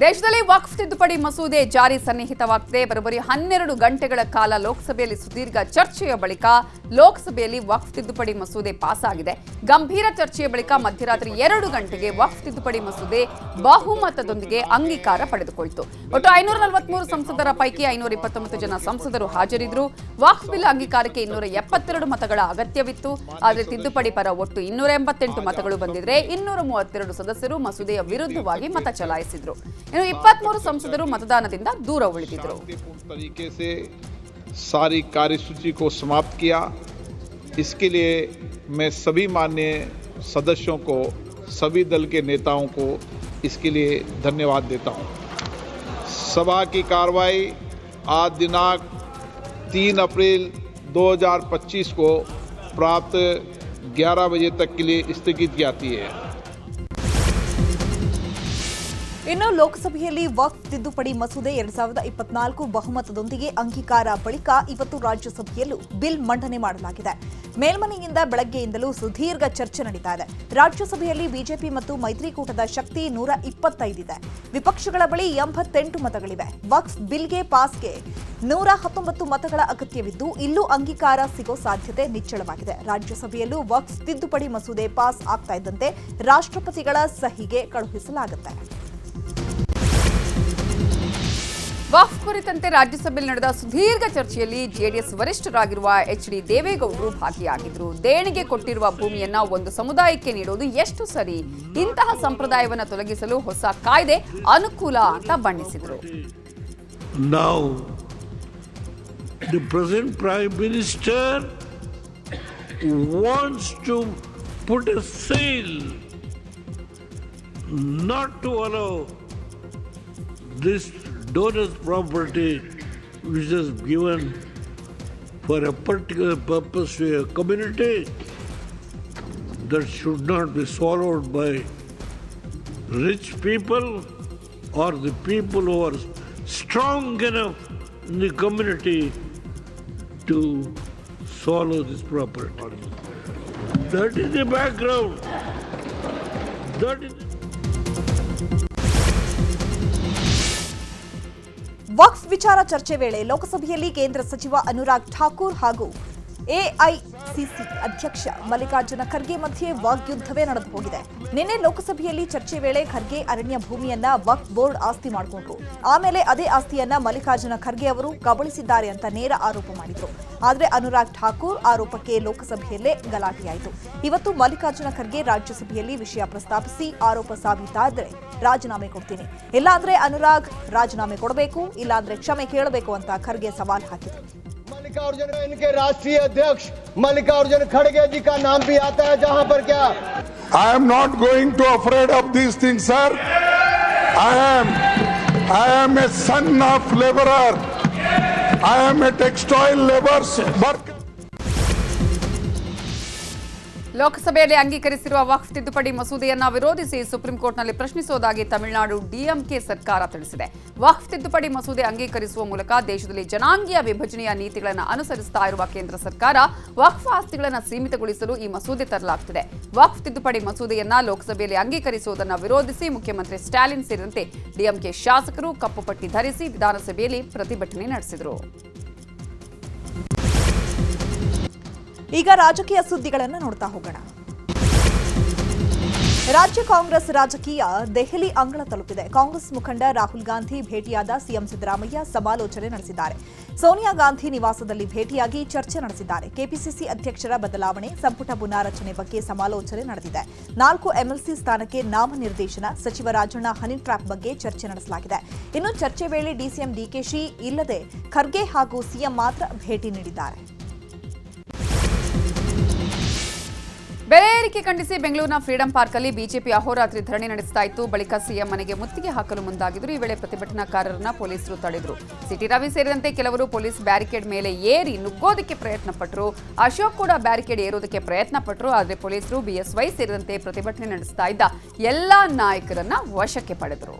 ದೇಶದಲ್ಲಿ ವಕ್ಫ್ ತಿದ್ದುಪಡಿ ಮಸೂದೆ ಜಾರಿ ಸನ್ನಿಹಿತವಾಗಿದೆ ಬರೋಬ್ಬರಿ ಹನ್ನೆರಡು ಗಂಟೆಗಳ ಕಾಲ ಲೋಕಸಭೆಯಲ್ಲಿ ಸುದೀರ್ಘ ಚರ್ಚೆಯ ಬಳಿಕ ಲೋಕಸಭೆಯಲ್ಲಿ ವಕ್ಫ್ ತಿದ್ದುಪಡಿ ಮಸೂದೆ ಪಾಸ್ ಆಗಿದೆ ಗಂಭೀರ ಚರ್ಚೆಯ ಬಳಿಕ ಮಧ್ಯರಾತ್ರಿ ಎರಡು ಗಂಟೆಗೆ ವಕ್ಫ್ ತಿದ್ದುಪಡಿ ಮಸೂದೆ ಬಹುಮತದೊಂದಿಗೆ ಅಂಗೀಕಾರ ಪಡೆದುಕೊಳ್ತು. ಒಟ್ಟು ಐನೂರ ನಲವತ್ಮೂರು ಸಂಸದರ ಪೈಕಿ ಐನೂರ ಇಪ್ಪತ್ತೊಂಬತ್ತು ಜನ ಸಂಸದರು ಹಾಜರಿದ್ದರು ವಕ್ಫ್ ಬಿಲ್ ಅಂಗೀಕಾರಕ್ಕೆ ಇನ್ನೂರ ಎಪ್ಪತ್ತೆರಡು ಮತಗಳ ಅಗತ್ಯವಿತ್ತು. ಆದರೆ ತಿದ್ದುಪಡಿ ಪರ ಒಟ್ಟು ಇನ್ನೂರ ಎಂಬತ್ತೆಂಟು ಮತಗಳು ಬಂದಿದ್ರೆ ಇನ್ನೂರ ಮೂವತ್ತೆರಡು ಸದಸ್ಯರು ಮಸೂದೆಯ ವಿರುದ್ಧವಾಗಿ ಮತ ಚಲಾಯಿಸಿದ್ರು. ಇನ್ನು ಇಪ್ಪತ್ಮೂರು ಸಂಸದರು ಮತದಾನದಿಂದ ದೂರ ಉಳಿದಿದ್ದರು शांतिपूर्ण तरीके से सारी कार्यसूची को समाप्त किया इसके लिए मैं सभी माननीय सदस्यों को सभी दल के नेताओं को इसके लिए धन्यवाद देता हूं सभा की कार्रवाई आज दिनांक 3 अप्रैल 2025 को प्राप्त 11 बजे तक के लिए स्थगित की जाती है ಇನ್ನು ಲೋಕಸಭೆಯಲ್ಲಿ ವಕ್ಫ್ ತಿದ್ದುಪಡಿ ಮಸೂದೆ ಎರಡ್ ಸಾವಿರದ ಇಪ್ಪತ್ನಾಲ್ಕು ಬಹುಮತದೊಂದಿಗೆ ಅಂಗೀಕಾರ ಬಳಿಕ ಇವತ್ತು ರಾಜ್ಯಸಭೆಯಲ್ಲೂ ಬಿಲ್ ಮಂಡನೆ ಮಾಡಲಾಗಿದೆ. ಮೇಲ್ಮನೆಯಿಂದ ಬೆಳಗ್ಗೆಯಿಂದಲೂ ಸುದೀರ್ಘ ಚರ್ಚೆ ನಡೀತಾ ಇದೆ. ರಾಜ್ಯಸಭೆಯಲ್ಲಿ ಬಿಜೆಪಿ ಮತ್ತು ಮೈತ್ರಿಕೂಟದ ಶಕ್ತಿ ನೂರ ಇಪ್ಪತ್ತೈದಿದೆ ವಿಪಕ್ಷಗಳ ಬಳಿ ಎಂಬತ್ತೆಂಟು ಮತಗಳಿವೆ. ವಕ್ಫ್ ಬಿಲ್ಗೆ ಪಾಸ್ಗೆ ನೂರ ಹತ್ತೊಂಬತ್ತು ಮತಗಳ ಅಗತ್ಯವಿದ್ದು, ಇಲ್ಲೂ ಅಂಗೀಕಾರ ಸಿಗೋ ಸಾಧ್ಯತೆ ನಿಚ್ಚಳವಾಗಿದೆ. ರಾಜ್ಯಸಭೆಯಲ್ಲೂ ವಕ್ಫ್ ತಿದ್ದುಪಡಿ ಮಸೂದೆ ಪಾಸ್ ಆಗ್ತಾ ಇದ್ದಂತೆ ರಾಷ್ಟ್ರಪತಿಗಳ ಸಹಿಗೆ ಕಳುಹಿಸಲಾಗುತ್ತೆ. ವಕ್ಫ್ ಕುರಿತಂತೆ ರಾಜ್ಯಸಭೆಯಲ್ಲಿ ನಡೆದ ಸುದೀರ್ಘ ಚರ್ಚೆಯಲ್ಲಿ ಜೆಡಿಎಸ್ ವರಿಷ್ಠರಾಗಿರುವ ಎಚ್ ಡಿ ದೇವೇಗೌಡರು ಭಾಗಿಯಾಗಿದ್ದರು ದೇಣಿಗೆ ಕೊಟ್ಟಿರುವ ಭೂಮಿಯನ್ನ ಒಂದು ಸಮುದಾಯಕ್ಕೆ ನೀಡುವುದು ಎಷ್ಟು ಸರಿ? ಇಂತಹ ಸಂಪ್ರದಾಯವನ್ನು ತೊಲಗಿಸಲು ಹೊಸ ಕಾಯ್ದೆ ಅನುಕೂಲ ಅಂತ ಬಣ್ಣಿಸಿದರು. ನಾವು the present prime Minister wants to put a seal not to allow this donor's property which is given for a particular purpose to a community that should not be swallowed by rich people or the people who are strong enough in the community to swallow this property. That is the background. That is. ವಕ್ಫ್ ವಿಚಾರ ಚರ್ಚೆ ವೇಳೆ ಲೋಕಸಭೆಯಲ್ಲಿ ಕೇಂದ್ರ ಸಚಿವ ಅನುರಾಗ್ ಠಾಕೂರ್ ಹಾಗೂ AICC ಅಧ್ಯಕ್ಷ ಮಲ್ಲಿಕಾರ್ಜುನ ಖರ್ಗೆ ಮಧ್ಯೆ ವಾಗ್ಯುದ್ಧವೇ ನಡೆದು ಹೋಗಿದೆ. ನಿನ್ನೆ ಲೋಕಸಭೆಯಲ್ಲಿ ಚರ್ಚೆ ವೇಳೆ ಖರ್ಗೆ ಅರಣ್ಯ ಭೂಮಿಯನ್ನ ವಕ್ಫ್ ಬೋರ್ಡ್ ಆಸ್ತಿ ಮಾಡಿಕೊಂಡ್ರು. ಆಮೇಲೆ ಅದೇ ಆಸ್ತಿಯನ್ನ ಮಲ್ಲಿಕಾರ್ಜುನ ಖರ್ಗೆ ಅವರು ಕಬಳಿಸಿದ್ದಾರೆ ಅಂತ ನೇರ ಆರೋಪ ಮಾಡಿದ್ರು. ಆದ್ರೆ ಅನುರಾಗ್ ಠಾಕೂರ್ ಆರೋಪಕ್ಕೆ ಲೋಕಸಭೆಯಲ್ಲೇ ಗಲಾಟೆಯಾಯಿತು. ಇವತ್ತು ಮಲ್ಲಿಕಾರ್ಜುನ ಖರ್ಗೆ ರಾಜ್ಯಸಭೆಯಲ್ಲಿ ವಿಷಯ ಪ್ರಸ್ತಾಪಿಸಿ ಆರೋಪ ಸಾಬೀತಾದ್ರೆ ರಾಜೀನಾಮೆ ಕೊಡ್ತೀನಿ. ಇಲ್ಲಾಂದ್ರೆ ಅನುರಾಗ್ ರಾಜೀನಾಮೆ ಕೊಡಬೇಕು, ಇಲ್ಲಾಂದ್ರೆ ಕ್ಷಮೆ ಕೇಳಬೇಕು ಅಂತ ಖರ್ಗೆ ಸವಾಲ್ ಹಾಕಿದ್ರು. मल्लिकार्जुन इनके राष्ट्रीय अध्यक्ष मल्लिकार्जुन खड़गे जी का नाम भी आता है, जहाँ पर क्या? I am not going to afraid of this thing sir I am I am a son of labour I am a textile labour work ಲೋಕಸಭೆಯಲ್ಲಿ ಅಂಗೀಕರಿಸಿರುವ ವಕ್ಫ್ ತಿದ್ದುಪಡಿ ಮಸೂದೆಯನ್ನ ವಿರೋಧಿಸಿ ಸುಪ್ರೀಂ ಕೋರ್ಟ್ನಲ್ಲಿ ಪ್ರಶ್ನಿಸುವುದಾಗಿ ತಮಿಳುನಾಡು ಡಿಎಂಕೆ ಸರ್ಕಾರ ತಿಳಿಸಿದೆ. ವಕ್ಫ್ ತಿದ್ದುಪಡಿ ಮಸೂದೆ ಅಂಗೀಕರಿಸುವ ಮೂಲಕ ದೇಶದಲ್ಲಿ ಜನಾಂಗೀಯ ವಿಭಜನೆಯ ನೀತಿಗಳನ್ನು ಅನುಸರಿಸ್ತಾ ಇರುವ ಕೇಂದ್ರ ಸರ್ಕಾರ ವಕ್ಫ್ ಆಸ್ತಿಗಳನ್ನು ಸೀಮಿತಗೊಳಿಸಲು ಈ ಮಸೂದೆ ತರಲಾಗುತ್ತಿದೆ ವಕ್ಫ್ ತಿದ್ದುಪಡಿ ಮಸೂದೆಯನ್ನ ಲೋಕಸಭೆಯಲ್ಲಿ ಅಂಗೀಕರಿಸುವುದನ್ನು ವಿರೋಧಿಸಿ ಮುಖ್ಯಮಂತ್ರಿ ಸ್ಟಾಲಿನ್ ಸೇರಿದಂತೆ ಡಿಎಂಕೆ ಶಾಸಕರು ಕಪ್ಪು ಪಟ್ಟಿ ಧರಿಸಿ ವಿಧಾನಸಭೆಯಲ್ಲಿ ಪ್ರತಿಭಟನೆ ನಡೆಸಿದರು. ಈಗ ರಾಜಕೀಯ ಸುದ್ದಿಗಳನ್ನು ನೋಡ್ತಾ ಹೋಗೋಣ. ರಾಜ್ಯ ಕಾಂಗ್ರೆಸ್ ರಾಜಕೀಯ ದೆಹಲಿ ಅಂಗಳ ತಲುಪಿದೆ. ಕಾಂಗ್ರೆಸ್ ಮುಖಂಡ ರಾಹುಲ್ ಗಾಂಧಿ ಭೇಟಿಯಾದ ಸಿಎಂ ಸಿದ್ದರಾಮಯ್ಯ ಸಮಾಲೋಚನೆ ನಡೆಸಿದ್ದಾರೆ. ಸೋನಿಯಾ ಗಾಂಧಿ ನಿವಾಸದಲ್ಲಿ ಭೇಟಿಯಾಗಿ ಚರ್ಚೆ ನಡೆಸಿದ್ದಾರೆ. ಕೆಪಿಸಿಸಿ ಅಧ್ಯಕ್ಷರ ಬದಲಾವಣೆ, ಸಂಪುಟ ಪುನಾರಚನೆ ಬಗ್ಗೆ ಸಮಾಲೋಚನೆ ನಡೆದಿದೆ. ನಾಲ್ಕು ಎಂಎಲ್ಸಿ ಸ್ಥಾನಕ್ಕೆ ನಾಮನಿರ್ದೇಶನ, ಸಚಿವ ರಾಜಣ್ಣ ಹನಿ ಟ್ರಾಪ್ ಬಗ್ಗೆ ಚರ್ಚೆ ನಡೆಸಲಾಗಿದೆ. ಇನ್ನು ಚರ್ಚೆ ವೇಳೆ ಡಿಸಿಎಂ ಡಿಕೆಶಿ ಇಲ್ಲದೆ ಖರ್ಗೆ ಹಾಗೂ ಸಿಎಂ ಮಾತ್ರ ಭೇಟಿ ನೀಡಿದ್ದಾರೆ. ಬೆಲೆ ಏರಿಕೆ ಖಂಡಿಸಿ ಬೆಂಗಳೂರಿನ ಫ್ರೀಡಂ ಪಾರ್ಕ್ನಲ್ಲಿ ಬಿಜೆಪಿ ಅಹೋರಾತ್ರಿ ಧರಣಿ ನಡೆಸ್ತಾ ಇತ್ತು. ಬಳಿಕ ಸಿಎಂ ಮನೆಗೆ ಮುತ್ತಿಗೆ ಹಾಕಲು ಮುಂದಾಗಿದ್ದರು. ಈ ವೇಳೆ ಪ್ರತಿಭಟನಾಕಾರರನ್ನ ಪೊಲೀಸರು ತಡೆದರು. ಸಿಟಿ ರವಿ ಸೇರಿದಂತೆ ಕೆಲವರು ಪೊಲೀಸ್ ಬ್ಯಾರಿಕೇಡ್ ಮೇಲೆ ಏರಿ ನುಗ್ಗೋದಕ್ಕೆ ಪ್ರಯತ್ನ ಪಟ್ಟರು ಅಶೋಕ್ ಕೂಡ ಬ್ಯಾರಿಕೇಡ್ ಏರೋದಕ್ಕೆ ಪ್ರಯತ್ನ ಪಟ್ಟರು ಆದರೆ ಪೊಲೀಸರು ಬಿಎಸ್ವೈ ಸೇರಿದಂತೆ ಪ್ರತಿಭಟನೆ ನಡೆಸ್ತಾ ಇದ್ದ ಎಲ್ಲಾ ನಾಯಕರನ್ನ ವಶಕ್ಕೆ ಪಡೆದರು.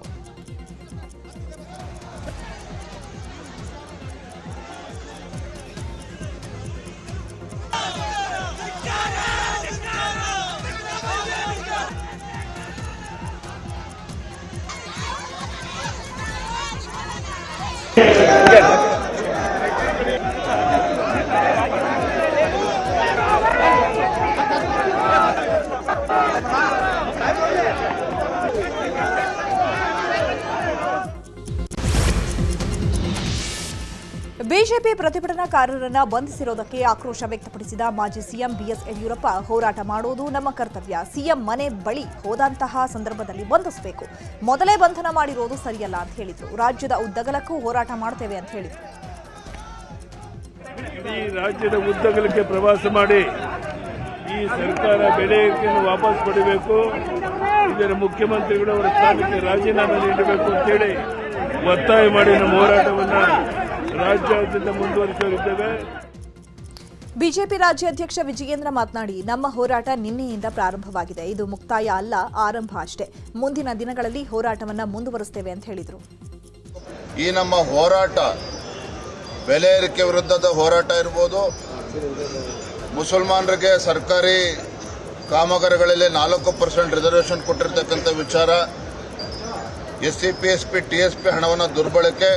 ಬಿಜೆಪಿ ಪ್ರತಿಭಟನಾಕಾರರನ್ನ ಬಂಧಿಸಿರೋದಕ್ಕೆ ಆಕ್ರೋಶ ವ್ಯಕ್ತಪಡಿಸಿದ ಮಾಜಿ ಸಿಎಂ ಬಿಎಸ್ ಯಡಿಯೂರಪ್ಪ ಹೋರಾಟ ಮಾಡುವುದು ನಮ್ಮ ಕರ್ತವ್ಯ. ಸಿಎಂ ಮನೆ ಬಳಿ ಹೋದಂತಹ ಸಂದರ್ಭದಲ್ಲಿ ಬಂಧಿಸಬೇಕು. ಮೊದಲೇ ಬಂಧನ ಮಾಡಿರೋದು ಸರಿಯಲ್ಲ ಅಂತ ಹೇಳಿದರು. ರಾಜ್ಯದ ಉದ್ದಗಲಕ್ಕೂ ಹೋರಾಟ ಮಾಡ್ತೇವೆ ಅಂತ ಹೇಳಿದರು. ಈ ರಾಜ್ಯದ ಉದ್ದಗಲಕ್ಕೆ ಪ್ರವಾಸ ಮಾಡಿ ಈ ಸರ್ಕಾರ ಬೆಲೆ ವಾಪಸ್ ಪಡಿಬೇಕು. ಇದರ ಮುಖ್ಯಮಂತ್ರಿಗಳು ಅವರ ಸ್ಥಾನಕ್ಕೆ ರಾಜೀನಾಮೆ ನೀಡಬೇಕು ಅಂತೇಳಿ ಒತ್ತಾಯ ಮಾಡಿ ನಮ್ಮ ಹೋರಾಟವನ್ನು ರಾಜ್ಯಾದ್ಯಂತ ಮುಂದುವರಿಸಲಿದ್ದೇವೆ. ಬಿಜೆಪಿ ರಾಜ್ಯಾಧ್ಯಕ್ಷ ವಿಜಯೇಂದ್ರ ಮಾತನಾಡಿ ನಮ್ಮ ಹೋರಾಟ ನಿನ್ನೆಯಿಂದ ಪ್ರಾರಂಭವಾಗಿದೆ. ಇದು ಮುಕ್ತಾಯ ಅಲ್ಲ ಆರಂಭ ಅಷ್ಟೇ. ಮುಂದಿನ ದಿನಗಳಲ್ಲಿ ಹೋರಾಟವನ್ನು ಮುಂದುವರಿಸ್ತೇವೆ ಅಂತ ಹೇಳಿದರು. ಈ ನಮ್ಮ ಹೋರಾಟ ಬೆಲೆ ಏರಿಕೆ ವಿರುದ್ಧದ ಹೋರಾಟ ಇರ್ಬೋದು. ಮುಸಲ್ಮಾನರಿಗೆ ಸರ್ಕಾರಿ ಕಾಮಗಾರಿಗಳಲ್ಲಿ ನಾಲ್ಕು ಪರ್ಸೆಂಟ್ ರಿಸರ್ವೇಷನ್ ಕೊಟ್ಟಿರ್ತಕ್ಕಂಥ ವಿಚಾರ. S C P S P T S P ಹಣವನ್ನು ದುರ್ಬಳಕೆ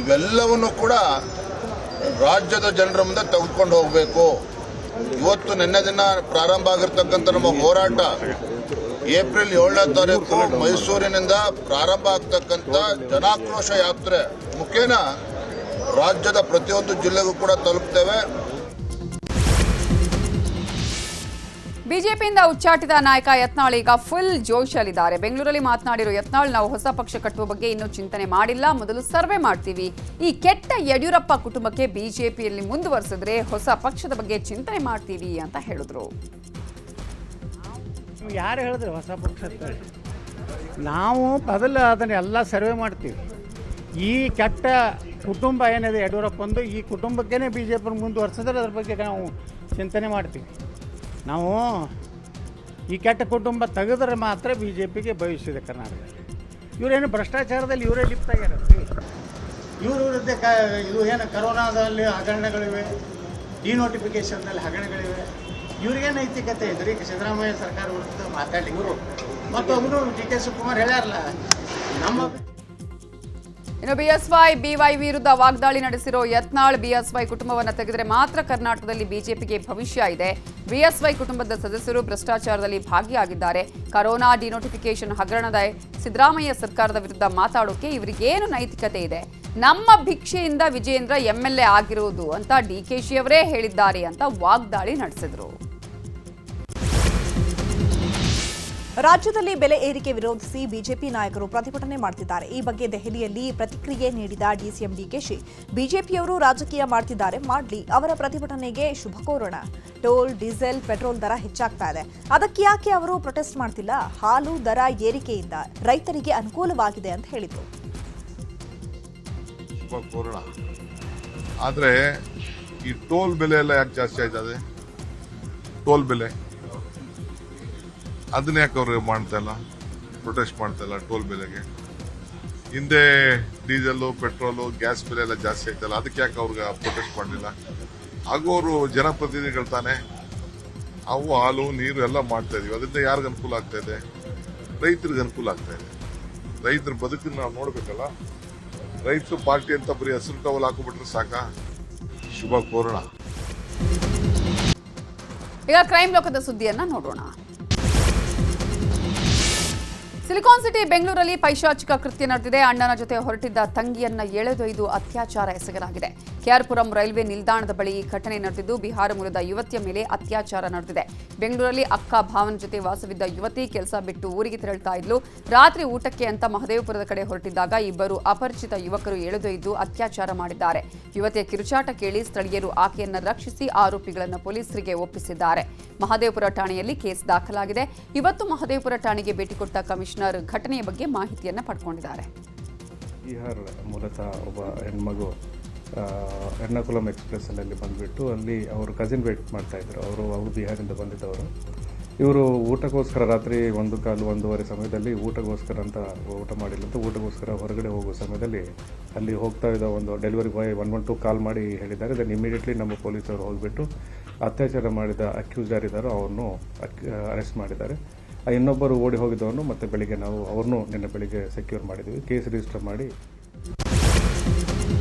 ಇವೆಲ್ಲವನ್ನು ಕೂಡ ರಾಜ್ಯದ ಜನರ ಮುಂದೆ ತೆಗೆದುಕೊಂಡು ಹೋಗಬೇಕು. ಇವತ್ತು ನಿನ್ನೆ ದಿನ ಪ್ರಾರಂಭ ಆಗಿರ್ತಕ್ಕಂಥ ನಮ್ಮ ಹೋರಾಟ ಏಪ್ರಿಲ್ ಏಳನೇ ತಾರೀಕು ಮೈಸೂರಿನಿಂದ ಪ್ರಾರಂಭ ಆಗ್ತಕ್ಕಂಥ ಜನಾಕ್ರೋಶ ಯಾತ್ರೆ ಮುಖೇನ ರಾಜ್ಯದ ಪ್ರತಿಯೊಂದು ಜಿಲ್ಲೆಗೂ ಕೂಡ ತಲುಪ್ತೇವೆ. ಬಿಜೆಪಿಯಿಂದ ಉಚ್ಚಾಟಿದ ನಾಯಕ ಯತ್ನಾಳ್ ಈಗ ಫುಲ್ ಜೋಶಲ್ಲಿದ್ದಾರೆ. ಬೆಂಗಳೂರಲ್ಲಿ ಮಾತನಾಡಿರೋ ಯತ್ನಾಳ್, ನಾವು ಹೊಸ ಪಕ್ಷ ಕಟ್ಟುವ ಬಗ್ಗೆ ಇನ್ನೂ ಚಿಂತನೆ ಮಾಡಿಲ್ಲ. ಮೊದಲು ಸರ್ವೆ ಮಾಡ್ತೀವಿ. ಈ ಕೆಟ್ಟ ಯಡಿಯೂರಪ್ಪ ಕುಟುಂಬಕ್ಕೆ ಬಿಜೆಪಿಯಲ್ಲಿ ಮುಂದುವರೆಸಿದ್ರೆ ಹೊಸ ಪಕ್ಷದ ಬಗ್ಗೆ ಚಿಂತನೆ ಮಾಡ್ತೀವಿ ಅಂತ ಹೇಳಿದ್ರು. ಯಾರು ಹೇಳಿದ್ರು ಹೊಸ ಪಕ್ಷ? ನಾವು ಬದಲು ಅದನ್ನ ಎಲ್ಲ ಸರ್ವೆ ಮಾಡ್ತೀವಿ. ಈ ಕೆಟ್ಟ ಕುಟುಂಬ ಏನಿದೆ ಯಡಿಯೂರಪ್ಪಂದು, ಈ ಕುಟುಂಬಕ್ಕೇ ಬಿ ಜೆ ಮುಂದುವರ್ಸಿದ್ರೆ ಅದ್ರ ಬಗ್ಗೆ ನಾವು ಚಿಂತನೆ ಮಾಡ್ತೀವಿ. ನಾವು ಈ ಕೆಟ್ಟ ಕುಟುಂಬ ತೆಗೆದ್ರೆ ಮಾತ್ರ ಬಿ ಜೆ ಪಿಗೆ ಭವಿಷ್ಯದ ಕರ್ನಾಟಕ. ಇವರೇನು ಭ್ರಷ್ಟಾಚಾರದಲ್ಲಿ ಇವರೇ ಲಿಪ್ತ ಆಗ್ಯಾರ ಇವ್ರ ವಿರುದ್ಧ ಕ ಇದು ಏನು ಕರೋನಾದಲ್ಲಿ ಹಗರಣಗಳಿವೆ, ಡಿನೋಟಿಫಿಕೇಷನ್ನಲ್ಲಿ ಹಗರಣಗಳಿವೆ. ಇವ್ರಿಗೆ ನೈತಿಕತೆ? ಇದ್ರಿ ಸಿದ್ದರಾಮಯ್ಯ ಸರ್ಕಾರ ವಿರುದ್ಧ ಮಾತಾಡಲಿ ಇವರು ಮತ್ತು ಅವರು ಡಿ ಕೆ ಶಿವಕುಮಾರ್ ಹೇಳ್ಯಾರಲ್ಲ, ನಮ್ಮ ಇನ್ನು ಬಿಎಸ್ವೈ ಬಿವೈ ವಿರುದ್ಧ ವಾಗ್ದಾಳಿ ನಡೆಸಿರೋ ಯತ್ನಾಳ್ ಬಿಎಸ್ವೈ ಕುಟುಂಬವನ್ನು ತೆಗೆದರೆ ಮಾತ್ರ ಕರ್ನಾಟಕದಲ್ಲಿ ಬಿಜೆಪಿಗೆ ಭವಿಷ್ಯ ಇದೆ. ಬಿಎಸ್ವೈ ಕುಟುಂಬದ ಸದಸ್ಯರು ಭ್ರಷ್ಟಾಚಾರದಲ್ಲಿ ಭಾಗಿಯಾಗಿದ್ದಾರೆ. ಕರೋನಾ ಡಿನೋಟಿಫಿಕೇಶನ್ ಹಗರಣದ ಸಿದ್ದರಾಮಯ್ಯ ಸರ್ಕಾರದ ವಿರುದ್ಧ ಮಾತಾಡೋಕೆ ಇವರಿಗೇನು ನೈತಿಕತೆ ಇದೆ? ನಮ್ಮ ಭಿಕ್ಷೆಯಿಂದ ವಿಜೇಂದ್ರ ಎಂಎಲ್ಎ ಆಗಿರುವುದು ಅಂತ ಡಿಕೆಶಿಯವರೇ ಹೇಳಿದ್ದಾರೆ ಅಂತ ವಾಗ್ದಾಳಿ ನಡೆಸಿದ್ರು. ರಾಜ್ಯದಲ್ಲಿ ಬೆಲೆ ಏರಿಕೆ ವಿರೋಧಿಸಿ ಬಿಜೆಪಿ ನಾಯಕರು ಪ್ರತಿಭಟನೆ ಮಾಡುತ್ತಿದ್ದಾರೆ ಈ ಬಗ್ಗೆ ದೆಹಲಿಯಲ್ಲಿ ಪ್ರತಿಕ್ರಿಯೆ ನೀಡಿದ ಡಿಸಿಎಂ ಡಿಕೆಶಿ ಬಿಜೆಪಿಯವರು ರಾಜಕೀಯ ಮಾಡ್ತಿದ್ದಾರೆ. ಮಾಡ್ಲಿ, ಅವರ ಪ್ರತಿಭಟನೆಗೆ ಶುಭ ಕೋರೋಣ. ಟೋಲ್, ಡೀಸೆಲ್, ಪೆಟ್ರೋಲ್ ದರ ಹೆಚ್ಚಾಗ್ತಾ ಇದೆ. ಅದಕ್ಕೆ ಯಾಕೆ ಅವರು ಪ್ರೊಟೆಸ್ಟ್ ಮಾಡ್ತಿಲ್ಲ? ಹಾಲು ದರ ಏರಿಕೆಯಿಂದ ರೈತರಿಗೆ ಅನುಕೂಲವಾಗಿದೆ ಅಂತ ಹೇಳಿದರು. ಆದರೆ ಈ ಟೋಲ್ ಬೆಲೆ ಎಲ್ಲ ಯಾಕೆ ಜಾಸ್ತಿ ಆಯ್ತದೆ? ಟೋಲ್ ಬೆಲೆ. ಅದನ್ನ ಯಾಕೆ ಅವ್ರು ಮಾಡ್ತಾ ಇಲ್ಲ? ಪ್ರೊಟೆಸ್ಟ್ ಮಾಡ್ತಾ ಇಲ್ಲ ಟೋಲ್ ಬೆಲೆಗೆ? ಹಿಂದೆ ಡೀಸೆಲ್ ಪೆಟ್ರೋಲು ಗ್ಯಾಸ್ ಬೆಲೆ ಎಲ್ಲ ಜಾಸ್ತಿ ಆಯ್ತಲ್ಲ ಅದಕ್ಕೆ ಯಾಕೆ ಅವ್ರಿಗೆ ಪ್ರೊಟೆಸ್ಟ್ ಮಾಡಲಿಲ್ಲ? ಹಾಗೂ ಅವರು ಜನಪ್ರತಿನಿಧಿಗಳು ತಾನೆ. ಅವು, ಹಾಲು, ನೀರು ಎಲ್ಲ ಮಾಡ್ತಾ ಇದೀವಿ. ಅದರಿಂದ ಯಾರಿಗ ಅನುಕೂಲ ಆಗ್ತಾ ಇದೆ? ರೈತರಿಗೆ ಅನುಕೂಲ ಆಗ್ತಾ ಇದೆ. ರೈತರ ಬದುಕನ್ನು ನಾವು ನೋಡಬೇಕಲ್ಲ? ರೈತರು ಪಾರ್ಟಿ ಅಂತ ಬರೀ ಹಸಿರು ಟವಲ್ ಹಾಕೊಂಡ್ಬಿಟ್ರೆ ಸಾಕ? ಶುಭ ಕೋರೋಣ. ಈಗ ಕ್ರೈಮ್ ಲೋಕದ ಸುದ್ದಿಯನ್ನ ನೋಡೋಣ. ಸಿಲಿಕಾನ್ ಸಿಟಿ ಬೆಂಗಳೂರಲ್ಲಿ ಪೈಶಾಚಿಕ ಕೃತ್ಯ ನಡೆದಿದೆ. ಅಣ್ಣನ ಜೊತೆ ಹೊರಟಿದ್ದ ತಂಗಿಯನ್ನ ಎಳೆದೊಯ್ದು ಅತ್ಯಾಚಾರ ಎಸಗಲಾಗಿದೆ. ಕೆಆರ್ಪುರಂ ರೈಲ್ವೆ ನಿಲ್ದಾಣದ ಬಳಿ ಈ ಘಟನೆ ನಡೆದಿದ್ದು, ಬಿಹಾರ ಮೂಲದ ಯುವತಿಯ ಮೇಲೆ ಅತ್ಯಾಚಾರ ನಡೆದಿದೆ. ಬೆಂಗಳೂರಲ್ಲಿ ಅಕ್ಕ ಭಾವನ ಜೊತೆ ವಾಸವಿದ್ದ ಯುವತಿ ಕೆಲಸ ಬಿಟ್ಟು ಊರಿಗೆ ತೆರಳ್ತಾ ಇದ್ಲು. ರಾತ್ರಿ ಊಟಕ್ಕೆ ಅಂತ ಮಹದೇವಪುರದ ಕಡೆ ಹೊರಟಿದ್ದಾಗ ಇಬ್ಬರು ಅಪರಿಚಿತ ಯುವಕರು ಎಳೆದೊಯ್ದು ಅತ್ಯಾಚಾರ ಮಾಡಿದ್ದಾರೆ. ಯುವತಿಯ ಕಿರುಚಾಟ ಕೇಳಿ ಸ್ಥಳೀಯರು ಆಕೆಯನ್ನ ರಕ್ಷಿಸಿ ಆರೋಪಿಗಳನ್ನು ಪೊಲೀಸರಿಗೆ ಒಪ್ಪಿಸಿದ್ದಾರೆ. ಮಹದೇವಪುರ ಠಾಣೆಯಲ್ಲಿ ಕೇಸ್ ದಾಖಲಾಗಿದೆ. ಇವತ್ತು ಮಹದೇವಪುರ ಠಾಣೆಗೆ ಭೇಟಿ ಕೊಟ್ಟ ಕಮಿಷನರ್ ಘಟನೆಯ ಬಗ್ಗೆ ಮಾಹಿತಿಯನ್ನು ಪಡ್ಕೊಂಡಿದ್ದಾರೆ. ಬಿಹಾರ್ ಮೂಲತಃ ಒಬ್ಬ ಹೆಣ್ಮಗು ಎರ್ನಾಕುಲಂ ಎಕ್ಸ್ಪ್ರೆಸ್ಸಲ್ಲಿ ಬಂದುಬಿಟ್ಟು ಅಲ್ಲಿ ಅವರು ಕಸಿನ್ ವೇಟ್ ಮಾಡ್ತಾಯಿದ್ರು ಅವರು ಅವರು ಬಿಹಾರಿಂದ ಬಂದಿದ್ದವರು. ಇವರು ಊಟಕ್ಕೋಸ್ಕರ ರಾತ್ರಿ ಒಂದು ಕಾಲು ಒಂದೂವರೆ ಸಮಯದಲ್ಲಿ ಊಟಕ್ಕೋಸ್ಕರ ಅಂತ ಊಟ ಮಾಡಿಲ್ಲ ಅಂತ ಊಟಕ್ಕೋಸ್ಕರ ಹೊರಗಡೆ ಹೋಗೋ ಸಮಯದಲ್ಲಿ ಅಲ್ಲಿ ಹೋಗ್ತಾ ಇದ್ದ ಒಂದು delivery boy one one two call ಮಾಡಿ ಹೇಳಿದ್ದಾರೆ. ದೆನ್ ಇಮಿಡಿಯೇಟ್ಲಿ ನಮ್ಮ ಪೊಲೀಸರು ಹೋಗಿಬಿಟ್ಟು ಅತ್ಯಾಚಾರ ಮಾಡಿದ ಅಕ್ಯೂಸ್ ಯಾರಿದ್ದಾರೋ ಅವರನ್ನು ಅರೆಸ್ಟ್ ಮಾಡಿದ್ದಾರೆ. ಇನ್ನೊಬ್ಬರು ಓಡಿ ಹೋಗಿದ್ದವನು ಮತ್ತು ಬೆಳಿಗ್ಗೆ ನಾವು ಅವ್ರನ್ನೂ ನಿನ್ನೆ ಬೆಳಿಗ್ಗೆ ಸೆಕ್ಯೂರ್ ಮಾಡಿದ್ವಿ. ಕೇಸ್ ರಿಜಿಸ್ಟರ್ ಮಾಡಿ